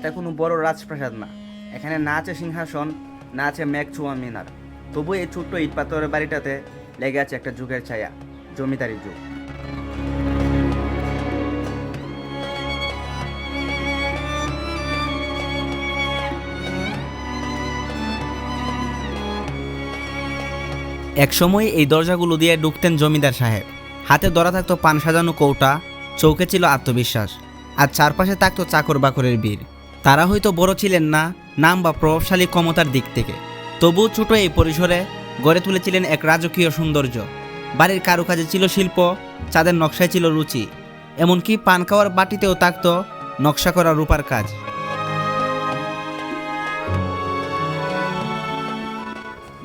এটা কোনো বড় রাজপ্রাসাদ না। এখানে না আছে সিংহাসন, না আছে মেঘচুয়া মিনার। তবু এই ছোট্ট ইট পাথরের বাড়িটাতে লেগে আছে একটা যুগের ছায়া, জমিদারি যুগ। একসময় এই দরজাগুলো দিয়ে ঢুকতেন জমিদার সাহেব। হাতে ধরা থাকতো পান সাজানো কৌটা, চৌকে ছিল আত্মবিশ্বাস, আর চারপাশে থাকতো চাকর বাকরের বীর। তারা হয়তো বড় ছিলেন না নাম বা প্রভাবশালী ক্ষমতার দিক থেকে। তবু ছোট এই পরিসরে গড়ে তুলেছিলেন এক রাজকীয় সৌন্দর্য। বাড়ির কারুকাজে ছিল শিল্প চাঁদের নকশায় ছিল রুচি। এমনকি পান খাওয়ার বাটিতেও থাকতো নকশা করা রূপার কাজ।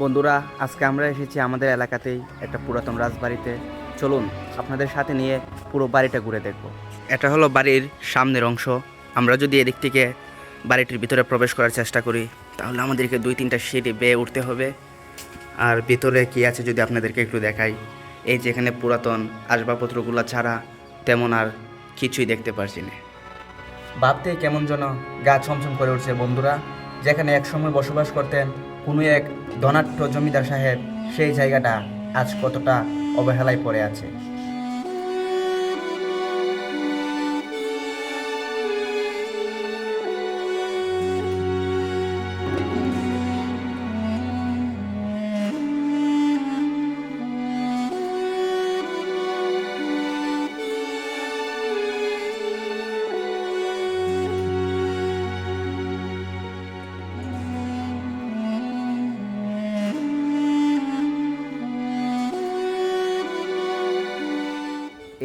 বন্ধুরা আজকে আমরা এসেছি আমাদের এলাকাতেই একটা পুরাতন রাজবাড়িতে। চলুন আপনাদের সাথে নিয়ে পুরো বাড়িটা ঘুরে দেখব। এটা হলো বাড়ির সামনের অংশ। আমরা যদি এদিক থেকে বাড়িটির ভিতরে প্রবেশ করার চেষ্টা করি, তাহলে আমাদেরকে দুই তিনটা সিঁড়ি বেয়ে উঠতে হবে। আর ভিতরে কি আছে যদি আপনাদেরকে একটু দেখাই? এই যে এখানে পুরাতন আসবাবপত্রগুলো ছাড়া তেমন আর কিছুই দেখতে পারছি না। ভাবতে কেমন যেন গা ছমছম করে উঠছে বন্ধুরা। যেখানে একসময় বসবাস করতেন কোনো এক ধনাঢ্য জমিদার সাহেব, সেই জায়গাটা আজ কতটা অবহেলায় পড়ে আছে।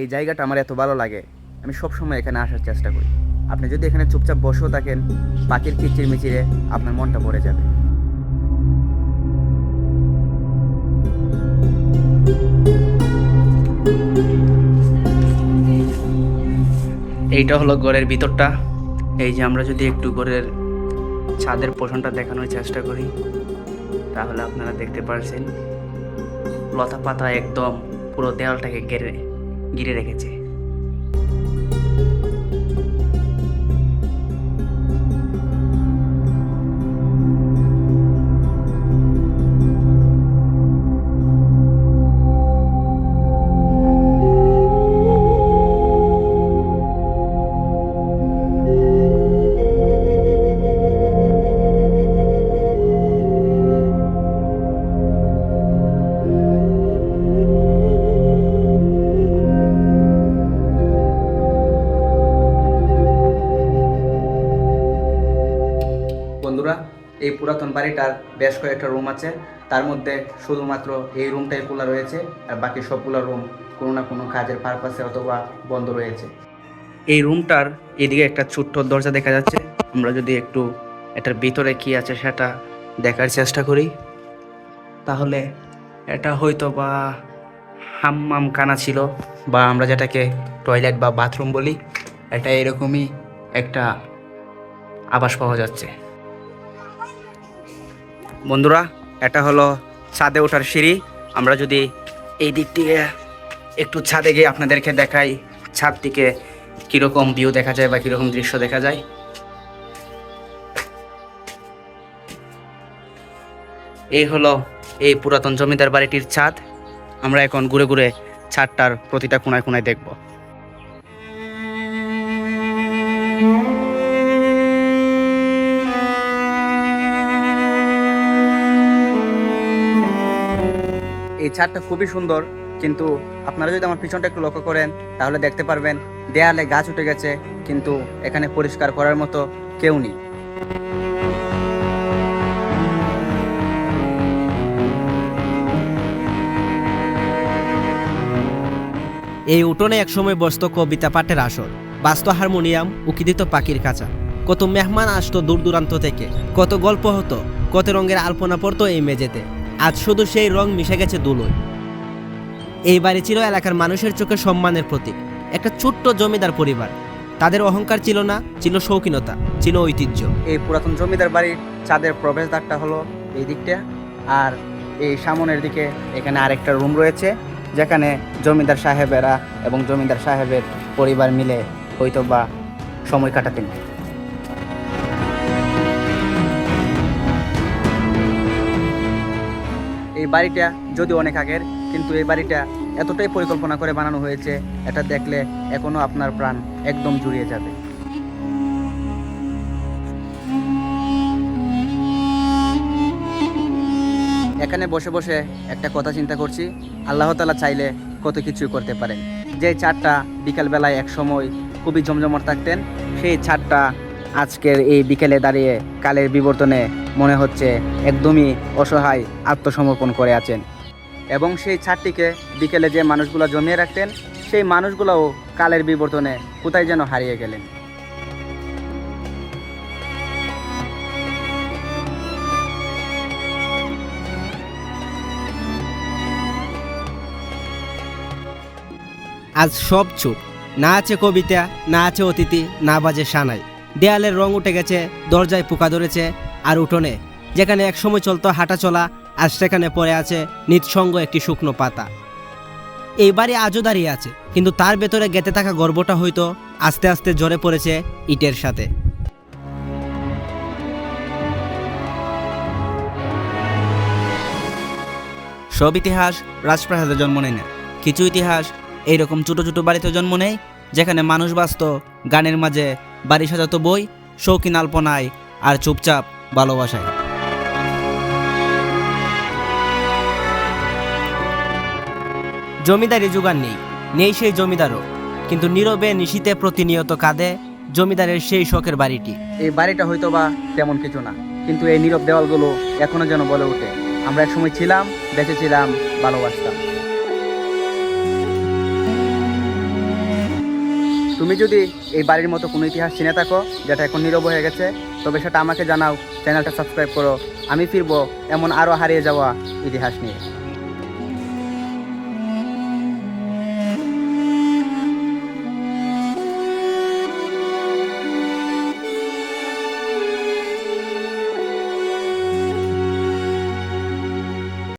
এই জায়গাটা আমার এত ভালো লাগে, আমি সব সময় এখানে আসার চেষ্টা করি। আপনি যদি এখানে চুপচাপ বসেও থাকেন, পাখির কিচির মিচিরে আপনার মনটা ভরে যাবে। এইটা হলো ঘরের ভিতরটা। এই যে আমরা যদি একটু ঘরের ছাদের পোষণটা দেখানোর চেষ্টা করি, তাহলে আপনারা দেখতে পারছেন লতা পাতা একদম পুরো দেওয়ালটাকে ঘিরে। ঘিরে রেখেছে। এই পুরাতন বাড়িটার বেশ কয়েকটা রুম আছে। তার মধ্যে শুধুমাত্র এই রুমটাই খোলা রয়েছে আর বাকি সবগুলো রুম কোনো না কোনো কাজের পারপাসে অথবা বন্ধ রয়েছে। এই রুমটার এদিকে একটা ছোট্ট দরজা দেখা যাচ্ছে। আমরা যদি একটু এটার ভিতরে কি আছে সেটা দেখার চেষ্টা করি। তাহলে এটা হয়তো বা হাম্মাম কানা ছিল বা আমরা যেটাকে টয়লেট বা বাথরুম বলি, এটা এরকমই একটা আবাস পাওয়া যাচ্ছে। বন্ধুরা, এটা হলো ছাদে ওঠার সিঁড়ি। আমরা যদি এই দিক থেকে একটু ছাদে গিয়ে আপনাদেরকে দেখাই ছাদ থেকে কীরকম ভিউ দেখা যায় বা কীরকম দৃশ্য দেখা যায়। এই হলো এই পুরাতন জমিদার বাড়িটির ছাদ। আমরা এখন ঘুরে ঘুরে ছাদটার প্রতিটা কোনায় কোনায় দেখব। এই ছাদটা খুবই সুন্দর, কিন্তু আপনারা যদি আমার পিছনটা একটু লক্ষ্য করেন, তাহলে দেখতে পারবেন দেয়ালে গাছ উঠে গেছে, কিন্তু এখানে পরিষ্কার করার মতো কেউ নেই। এই উঠোনে একসময় বসত কবিতা পাঠের আসর, বাস্ত হারমোনিয়াম, উকিদিত পাখির কাঁচা কত মেহমান আসতো দূর দূরান্ত থেকে, কত গল্প হতো, কত রঙের আলপনা পড়তো এই মেঝেতে। আজ শুধু সেই রং মিশে গেছে দুলোয়। এই বাড়ি ছিল এলাকার মানুষের চোখে সম্মানের প্রতীক, একটা ছোট্ট জমিদার পরিবার। তাদের অহংকার ছিল না, ছিল শৌখিনতা, ছিল ঐতিহ্য। এই পুরাতন জমিদার বাড়ির চাঁদের প্রবেশদ্বারটা হলো এই দিকটা, আর এই সামনের দিকে এখানে আরেকটা রুম রয়েছে, যেখানে জমিদার সাহেবেরা এবং জমিদার সাহেবের পরিবার মিলে হয়তো বা সময় কাটাতেন। বাড়িটা যদি অনেক আগের, কিন্তু এই বাড়িটা এতটাই পরিকল্পনা করে বানানো হয়েছে, এটা দেখলে এখনও আপনার প্রাণ একদম জুড়িয়ে যাবে। এখানে বসে বসে একটা কথা চিন্তা করছি, আল্লাহ তালা চাইলে কত কিছুই করতে পারেন। যে চারটা বিকালবেলায় এক সময় খুবই জমজমট থাকতেন, সেই ছাদটা আজকের এই বিকেলে দাঁড়িয়ে কালের বিবর্তনে মনে হচ্ছে একদমই অসহায় আত্মসমর্পণ করে আছেন। এবং সেই ছাদটিকে বিকেলে যে মানুষগুলো জমিয়ে রাখতেন, সেই মানুষগুলোও কালের বিবর্তনে কোথায় যেন হারিয়ে গেলেন। আজ সব চুপ। না আছে কবিতা, না আছে অতিথি, না বাজে সানাই। দেয়ালের রং উঠে গেছে, দরজায় পোকা ধরেছে আর উঠোনে, যেখানে একসময় চলতো হাঁটা চলা আর সেখানে পড়ে আছে নিঃসঙ্গ একটি শুকনো পাতা। এই বাড়ি আজও দাঁড়িয়ে আছে, কিন্তু তার ভেতরে গেতে থাকা গর্বটা হয়তো আস্তে আস্তে জ্বরে পড়েছে ইটের সাথে। সব ইতিহাস রাজপ্রাসাদে জন্ম নেয় না। কিছু ইতিহাস এইরকম ছোটো ছোটো বাড়িতে জন্ম নেয়, যেখানে মানুষ বাঁচত, গানের মাঝে বাড়ি সাজাতো বই, শৌখিন আলপনায় আর চুপচাপ ভালোবাসায়। জমিদারি জোগান নেই নেই সেই জমিদারও। কিন্তু নীরবে নিশীতে প্রতিনিয়ত কাঁদে জমিদারের সেই শখের বাড়িটি। এই বাড়িটা হয়তো বা তেমন কিছু না, কিন্তু এই নীরব দেওয়ালগুলো এখনও যেন বলে ওঠে। আমরা এক সময় ছিলাম বেঁচেছিলাম ভালোবাসতাম। তুমি যদি এই বাড়ির মতো কোনো ইতিহাস চিনে থাকো, যেটা এখন নীরব হয়ে গেছে তবে সেটা আমাকে জানাও, চ্যানেলটা সাবস্ক্রাইব করো। আমি ফিরবো এমন আরও হারিয়ে যাওয়া ইতিহাস নিয়ে।